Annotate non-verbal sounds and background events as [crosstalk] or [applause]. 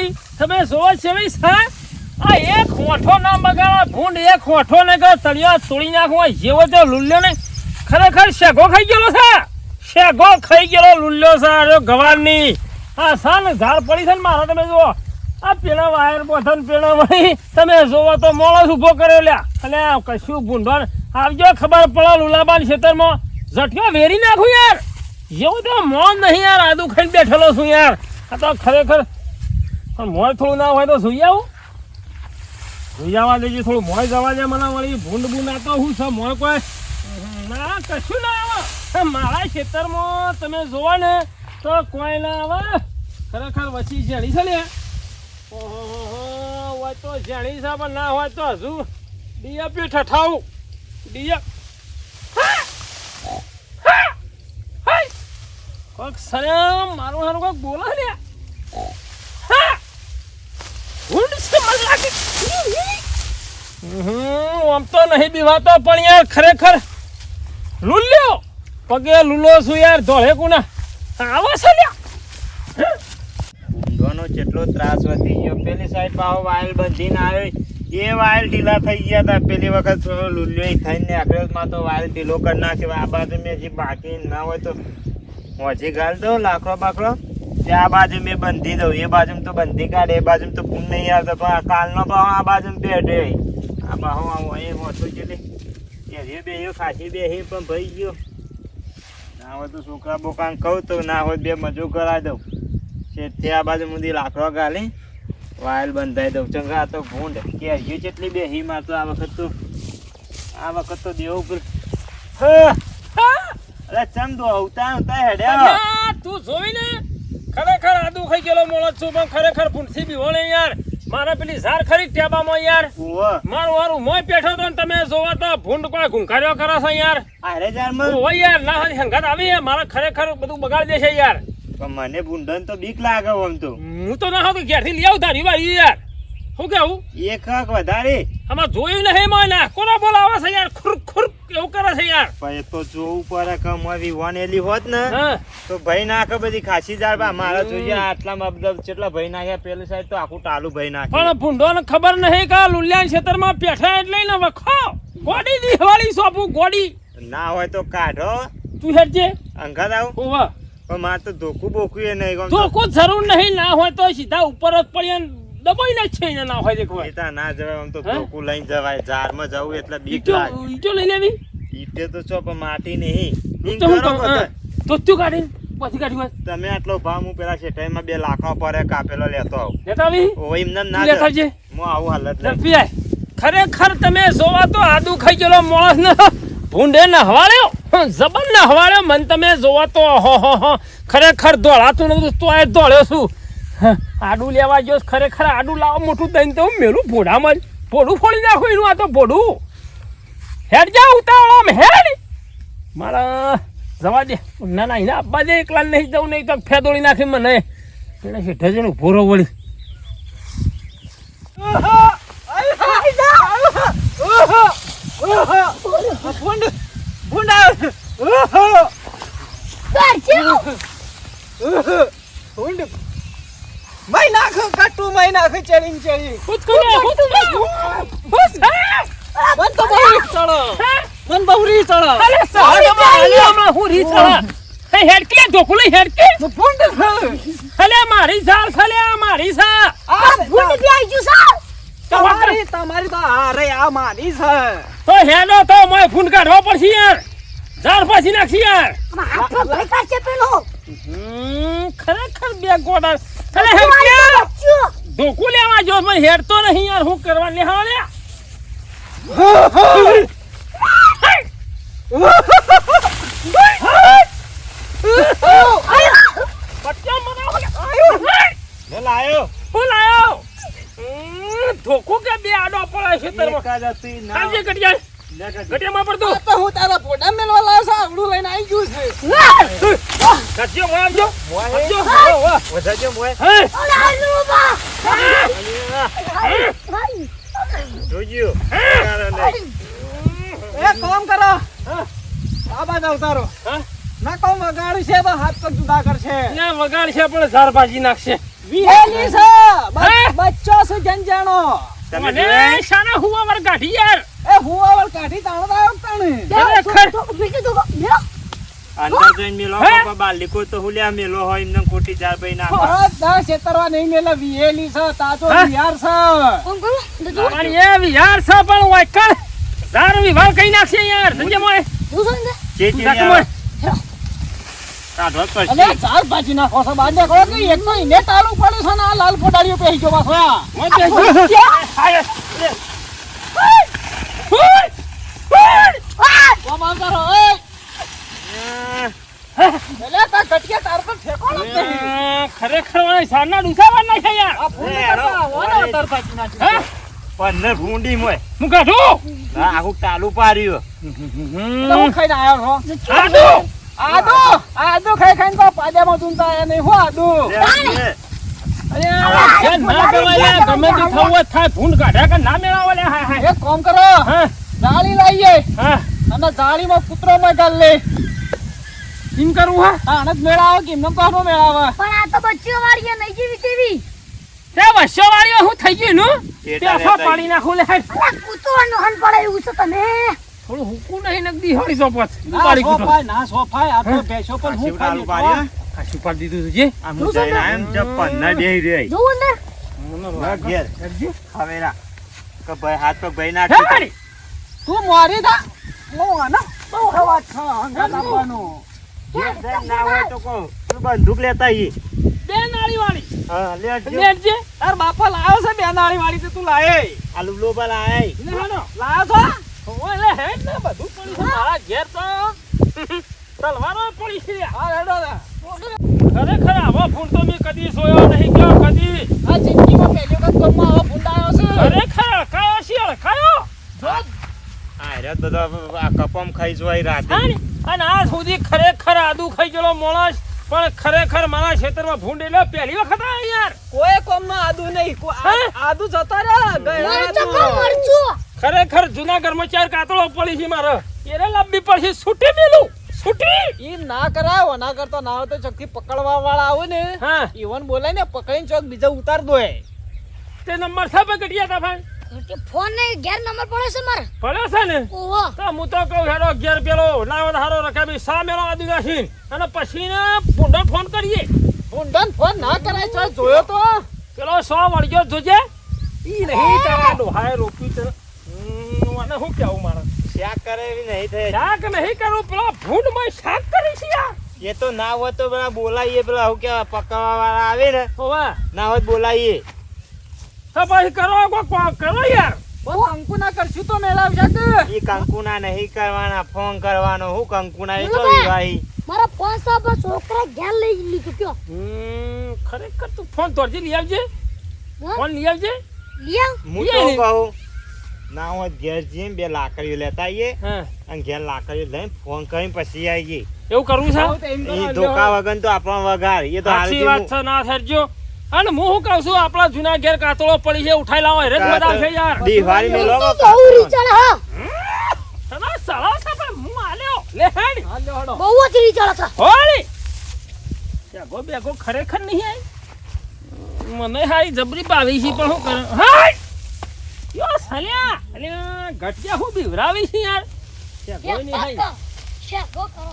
વળી, તમે જોવો છે? હા આ એક હોઠો ના બગાડા ભૂંડ એક હોઠો ને કે તળિયા તોડી નાખવા, જેવો તે લુલ્યો ને ખરેખર શેગો ખાઈ ગયેલો છે? શેગો ખાઈ ગયેલો લુલ્યો છે અરે ગવારની. આ સાન ઝાડ પડી છે ને મારા, તમે જુઓ. આ પેલા વાયર બોથન પેલા વળી, તમે જોવો તો મોળસ ઊભો કર્યો લ્યા. અને કશું ભૂંડો આવજો ખબર પડે લુલાબાન ખેતરમાં. જઠિયો વેરી નાખું યાર. જેવું તો મોન નહીં યાર, આદુ ખાઈને બેઠેલો છું યાર. આ તો ખરેખર પણ મોય થોડું ના હોય તો સુઈ આવું. સુઈ આવવા દેજે, થોડું મોય જવા દે મને વળી. ભૂંડ બૂંડ આ તો હું છે? મોય કોઈ ના, કશું ના આવે. મારા ખેતરમાં તમે જોવો ને, તો કોઈ ના આવે. ખરેખર વચ્ચી જેણી છે ને. હોય તો જેણી છે, પણ ના હોય તો હજુ ડીએપી ઠઠાવું ડીએપ કોક સરેમ મારું હારું કોક બોલે ને હા ઊંડ છે મને લાગે હમ આમ તો નહીં બીવાતો, પણ યાર ખરેખર લુલ્યો. પગે લુલો છું યાર, ધોળે કુના આવો છે લ્યા ઊંધોનો જેટલો ત્રાસ વધી ગયો. પેલી સાઈડ પાહો વાયલ બંધીને આવ્યો. એ વાયલ ઢીલા થઈ ગયા હતા. પેલી વખત લુલ્યો થઈને આગ્રેસમાં તો વાયલ ઢીલો કરી નાખ્યો. આ બાજુ મેં હજી બાકી ના હોય તો મોજી ગાલ દો, લાકડો બાકડો. તે આ બાજુ મેં બંધી દઉં, એ બાજુ તો બંધી કાઢે, એ બાજુ તો પૂન નહીં આવતો, પણ કાલનો ભાવ આ બાજુ બેઠે આ પાહો આવો, એ મોટું છે એ બે ખાસી બે પણ ભાઈ ગયો. ના હોય તો છોકરા બોકાન કહું તો, ના હોય બે મજૂર કરાવી દઉં. છે ત્યાં બાજુ મુદી લાકડો ગાલી, વાયલ બંધાઈ દઉં. ચંગા તો ભૂંડ. કે હજી જેટલી બે હી મારતો આ વખત તો આ વખત તો દેવું પર અરે ચંદુ તો આવતા આવતા હેડ્યા. તું જોઈ ને? ખરેખર આદુ ખાઈ ગયેલો મોળો છું પણ ખરેખર ભૂંડથી બીવો ને યાર. મારા પેલી ઝાર ખરી ટેબામાં યાર. મારું વારું મોય પેઠો તો તમે જોવા તો ભૂંડ કોઈ ઘુંઘાર્યો કરો છો યાર. અરે જાર મર ઓ યાર ના હારી હંગાત આવી મારા ખરેખર બધું બગાડી દેશે યાર. પણ મને ભૂંડન તો બીક લાગે આમ તો. હું તો ના હતું ઘેરથી લઈ આવું તારી વાળી યાર. શું કેવું? એક હક વધારે. આમાં જોયું નહીં મને. ના કોનો બોલાવે છે યાર? ખુર ખુર એવું કરે છે યાર. ભાઈ તો જોવું પડે કે મારી વન હોત ને તો ભાઈ નાખે બધી ખાસી જાર બા. મારા જોઈએ આટલા મબદબ કેટલા ભાઈ નાખ્યા પેલી સાઈડ તો આખું ટાલું ભાઈ નાખ્યું. પણ ભૂંડોને ખબર નહીં કે લુલિયાન ક્ષેત્રમાં પેઠા એટલે ને વખો. ગોડી દીવાળી સોપું ગોડી. ના હોય તો કાઢો તું હેડજે. અંગાત આવું. ઓવા. પણ મારે તો ધોકું બોકું એ નહીં ધોકું જરૂર નહીં. ના હોય તો સીધા ઉપર જ પડી ને દબાઈ ના છે એને ના હોય દેખો એતા ના જવાય આમ તો ટોકુ લઈને જવાય. ઝાડમાં જવું એટલે બીક લાગે. ઈટો લઈ લેવી? ઈટે તો છો પણ માટી નહીં. તો તો તું કાઢી પછી કાઢી વાત તમે આટલો ભાવ હું પેલા શેઠાઈમાં બે લાખો પર કાપેલો લેતો આવું. લેતા આવી? ઓ એમને ના લેતા. આવજે. હું આવું હાલત. ઝડપી આય ખરેખર તમે જોવા તો આદુ ખાઈ ગયેલો માણસ ને ભૂંડે ને હવાળ્યો જબર ને હવાળ્યો મન તમે જોવા તો હો હો ખરેખર દોડાતું નતું તો એ દોડ્યો છું. આડું લેવા ગયો ખરેખર આડું લાવો મોટું દઈને તો હું મેલું ભોડામાં જ. ભોડું ફોડી નાખું એનું આ તો ભોડું. હેડ જા ઉતાવળ આમ હેડ. મારા જવા દે. ના ના એના આપવા દે એકલા નહીં જવું નહીં તો ફેદોળી નાખી મને. એને હેઠે જઈને ઊભો રહો વળી. મહિના ખો કાટુ મહિના ખો ચડી. ચડી કરો ખુદ કરો બસ મન તો બહુ ચડો હા? મન બહુ રી ચડો અરે સહાયમાં હાલે હમણાં હું રીત. હે હેડકે ધોકું લઈ હેડકે. ફૂંડ હલે મારી સાલ ખલે આ મારી સા તમારી તમારી તો અરે આ મારી છે. તો હેડો તો મોય ફૂન કાઢવા પડશે યાર. ઝાડ પાછી નાખી યાર. હમ, ખરેખર બે ગોડા. હલે હેડકે. ધોકું લેવા જો મને હેડતો નહીં યાર હું કરવા લે. હા ધોકું કે બે આડો પડે છે લે કાઢી. કટિયામાં પડતો. હું તારા ફોટા મેલવા લાવ છું આવડું લઈને આવી ગયું છે. કટિયો મોળાજો મોય. કટિયો વાહ, વાહ. વધારજો મોય. હે જોજો. કારણ નહીં. એક કામ કરો બાજ અવતારો હા? ના કોમ વગાડી છે બા હાથ પગ જુદા કરશે ના વગાડ છે પણ ઝાર ભાજી નાખશે વિહેલી છે બચ્ચો છે જંજાણો તમે મને શાના હુવા વર કાઢી યાર એ હુવાવળ કાઢી તાણતા આવ્યો તાણે ખરેખર અંદર જઈને મેલો બાપા બાલિકો તો હુલ્યા મેલો હોય એમને ખોટી ચાર ભાઈ ના દસ છેતરવા નહીં મેલા વિહેલી છે તાજો? વિહાર છે. પણ એ વિહાર છે પણ ઓય કર. દારૂ વિભાગ કઈ નાખશે યાર મોય ચાર ભાજી નાખો છો નાખો કે એક તો તાળું પડે છે ને આ લાલ ફોટાડીઓ પહેરી ગયો પાછો આ. [laughs] મોય. ઓય! ઓય! કોમ આવતા રહો, ઓય. આ, એટલે તાર કટિયા તાર પર ઠેકાણો જ નહીં. અ, વાળા સારના ડૂસાવા નાખ્યા યાર આ ફૂલ કરતા ને તાર. હે? મોય. હું કાઢું? હા, આખું ટાલું પાર્યું એટલે હું ખાઈને આવ્યો છો? આડુ આદુ? આદુ ખાઈ ખાઈને તો પાજામાં ચૂંટા આયા નહીં. હું આદુ? લે, લે. અરે ના ગવાય ગમે તે થવું થાય. ભૂંડ કાઢ્યા કે ના મેળાવો લે હા હા એક કામ કરો. હા. જાળી લાવીએ. હા. અને જાળીમાં કૂતરો માં ગાલ લે. કેમ કરવું હા? હા આને જ મેળાવો કે એમને તો મેળાવો પણ આ તો બચ્ચીઓ વાળી નહીં જેવી તેવી. તે બસો વાળીઓ હું થઈ ગયું નું? તે પેસા પાણી પાડી નાખું લે કૂતરાનું હન પડે એવું છે તમે. થોડું હુકું નહીં નકદી હળી તો પછ. ના પાડી કૂટો સોફાય ના સોફાય આ તો બેસો પણ હું ટાલું ખાઈ પાર્યું પાડી દીધું છે આ હું જઈ રહ્યા એમ જો ના બેહી રહી. જોવું ને ના ઘેર. હવે રા. કે ભાઈ હાથ તો ભાઈ ના. તું મારી થા હું આના. બહુ હવા છ હંગા જઈને ના હોય તો. તું બંદૂક લેતા આઈએ. બે નાળી વાળી હા, લેજો. લેજે તાર બાપા લાવ્યો છે બે નાળી વાળી તે તું લાયે. આ લુગડો પર આય. લે હાલો લાવ્યો છો? ઓય લે હે ને બધું પડી છે. મારા ઘેર તો તલવારો પડી છે. હા રેડો રે. ખરેખર આવો ફૂલ તો મેં કદી સોયો નહીં ગયો કદી? આ જિંદગીમાં પહેલી વખત ગામમાં આવો ભૂંડાયો છે. ખરેખર કયો છે કયો આ હેરા બધા આ કપમ ખાઈ જોઈ રાતે. અને આ સુધી ખરેખર આદુ ખાઈ ગયેલો માણસ પણ ખરેખર મારા ક્ષેત્રમાં ભૂંડ એટલે પહેલી વખત આ યાર. કોઈ કોમમાં આદુ નહીં કોઈ આદુ જતા રહ્યા ખરેખર જૂના કર્મચાર કાતળો પડી છે મારે. એને લાંબી પડશે છૂટી મેલું. છૂટી ઈ ના કરાય ના કરતો ના હોય તો ચોકથી પકડવા વાળા આવે ને. હા. ઈવન બોલાય ને પકડીને ચોક બીજા ઉતાર દોય. તે નંબર સાબે ઘટ્યા હતા ભાઈ. ફોન ને ઘેર નંબર પડે છે મારે. પડે છે ને? ઓહો. તો હું તો કહું હેડો ઘેર પેલો લાવો હારો રકાબી સા મેલો આદુ નાખીને અને પછી ને ભૂંડો ફોન કરીએ. પુંડન ફોન ના કરાય તો જોયો તો. પેલો સો વળગ્યો જોજે. ઈ નહીં તારા ડોહાએ રોપ્યું છે. મને શું કેવું મારે? શાક કરે એવી નહીં થાય. શાક નહીં કરું પેલો ભૂંડમાં શાક કરી છે આ. એ તો ના હોય તો પેલા બોલાઈએ પેલા હું કેવા પકાવવા વાળા આવે ને? હોવા. ના હોય બોલાવીએ બોલાઈએ. તો પછી કરો કોક કરો યાર. પણ કરશું તો એ કંકુના નહીં કરવાના ફોન કરવાનો. હું કંકુના એ તો ભાઈ મારા ફોન છોકરા ઘેર લઈ લીધું કયો? હમ, ખરેખર તું ફોન તોડજે લઈ આવજે. હા? ફોન લઈ આવજે. લિયા હું એ તો કહું ના હોય ઘેર જઈને બે લાકડીઓ લેતા આવીએ હા. અને ઘેર લાકડીઓ લઈને ફોન કરીને પછી આવીએ. એવું કરવું છે? આવું એ ધોકા વગર તો આપણો વગાર એ તો સાચી વાત છે ના થરજો અને હું શું કહું છું આપણા જૂના ઘેર કાતળો પડી છે ઉઠાઈ લાવો હેરે બધા મજા યાર. દિવાળી મે લોકો બહુ રીચળ હા. તને સળો છે પણ હું આલ્યો લે હેડ. હા, લ્યો, બહુ જ રીચળ છે. હોળી. બેગો બેગો ખરેખર નહીં આઈ મને હારી જબરી પાવી છે પણ હું કરું હાય યો સલ્યા. અલ્યા ઘટિયા હું બીવરાવી છે યાર. બેગો નહીં હાઈ શેકો કરો